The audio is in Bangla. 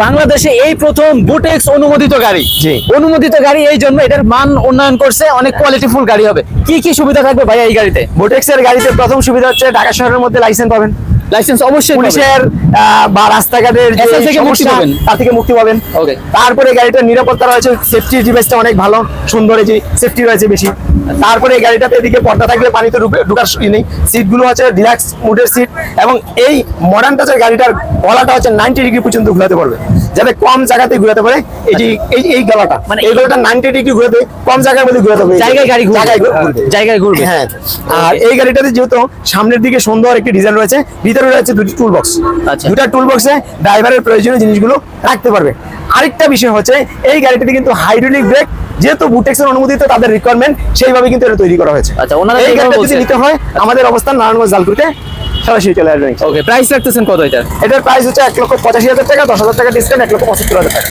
বাংলাদেশে এই প্রথম বুটেক্স অনুমোদিত গাড়ি। জি। অনুমোদিত গাড়ি এই জন্য এটার মান উন্নয়ন করছে অনেক কোয়ালিটিফুল গাড়ি হবে। কি কি সুবিধা থাকবে ভাইয়া এই গাড়িতে? বোটেক্সের গাড়িতে প্রথম সুবিধা হচ্ছে ঢাকা শহরের মধ্যে লাইসেন্স পাবেন। লাইসেন্স অবশ্যই পুলিশের বা রাস্তাঘাটের থেকে মুক্তি পাবেন। তার থেকে মুক্তি পাবেন। ওকে তারপরে গাড়িটার নিরাপত্তা রয়েছে সেফটি ডিভাইসটা অনেক ভালো সুন্দর এই যে সেফটি রয়েছে বেশি। তারপরে এই গাড়িটাতে এদিকে পর্দা থাকলে পানিতে ঢুকে- ঢুকার নেই। সিটগুলো হচ্ছে রিল্যাক্স মুডের সিট এবং এই মডার্ন টাচের গাড়িটার গলাটা হচ্ছে নাইনটি ডিগ্রি পর্যন্ত ঘুরাতে পারবে। যাতে কম জায়গাতে ঘুরাতে পারে এই এই এই গলাটা। মানে এই গলাটা নাইনটি ডিগ্রি ঘুরাতে কম জায়গার মধ্যে ঘুরাতে পারবে জায়গায় গাড়ি ঘুরবে। জায়গায় ঘুরবে। জায়গায় ঘুরবে। হ্যাঁ। আর এই গাড়িটাতে যেহেতু সামনের দিকে সুন্দর একটি ডিজাইন রয়েছে ভিতরে রয়েছে দুটি টুল বক্স আচ্ছা। দুটা টুল বক্সে ড্রাইভারের প্রয়োজনীয় জিনিসগুলো রাখতে পারবে। আরেকটা বিষয় হচ্ছে এই গাড়িটিতে কিন্তু হাইড্রোলিক ব্রেক যেহেতু বুটেক্সের অনুমোদিত তাদের রিকোয়ারমেন্ট সেইভাবে কিন্তু এটা তৈরি করা হয়েছে। আচ্ছা, ওনারা এই গাড়িটা যদি নিতে হয় আমাদের অবস্থান নারায়ণগঞ্জ জালকুড়িতে। চলে আসবেন। ওকে প্রাইস রাখতেছেন কত এটা? এটার প্রাইস হচ্ছে এক লক্ষ পঁচাশি হাজার টাকা দশ হাজার টাকা ডিসকাউন্ট এক লক্ষ পঁচাত্তর হাজার টাকা।